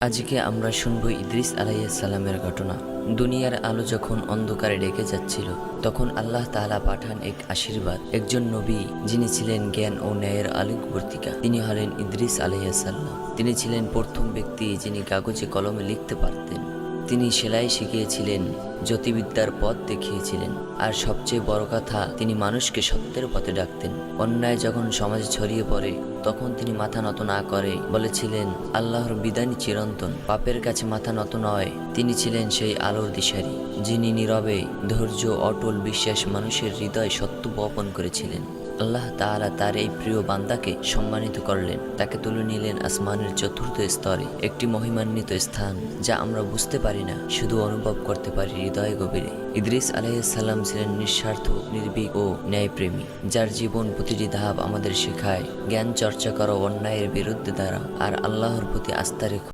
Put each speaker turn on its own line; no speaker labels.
আজকে আমরা শুনব ইদ্রিস সালামের ঘটনা। দুনিয়ার আলো যখন অন্ধকারে ডেকে যাচ্ছিল, তখন আল্লাহ তাআলা পাঠান এক আশীর্বাদ, একজন নবী যিনি ছিলেন জ্ঞান ও ন্যায়ের আলোকবর্তিকা। তিনি হলেন ইদ্রিস আলাইসাল্লাম তিনি ছিলেন প্রথম ব্যক্তি যিনি কাগজে কলমে লিখতে পারতেন। তিনি সেলাই শিখিয়েছিলেন জ্যোতিবিদ্যার পথ দেখিয়েছিলেন। আর সবচেয়ে বড় কথা, তিনি মানুষকে সত্যের পথে ডাকতেন। অন্যায় যখন সমাজে ছড়িয়ে পড়ে, তখন তিনি মাথা নত না করে বলেছিলেন, আল্লাহর বিদানী চিরন্তন। পাপের কাছে মাথা নত নয়। তিনি ছিলেন সেই আলোর দিশারি, যিনি নীরবে, ধৈর্য, অটল বিশ্বাস মানুষের হৃদয় সত্য বপন করেছিলেন। আল্লাহ তাআলা তার এই প্রিয় বান্দাকে সম্মানিত করলেন। তাকে তুলে নিলেন আসমানের চতুর্থ স্তরে একটি মহিমান্বিত স্থান, যা আমরা বুঝতে পারি না, শুধু অনুভব করতে পারি হৃদয় গভীরে। ইদ্রিস আলাইসাল্লাম ছিলেন নিঃস্বার্থ, নির্ভীক ও ন্যায়প্রেমী, যার জীবন প্রতিটি ধাপ আমাদের শেখায়। জ্ঞান চর্চা করো অন্যায়ের বিরুদ্ধে দ্বারা আর আল্লাহর প্রতি আস্থা রেখো।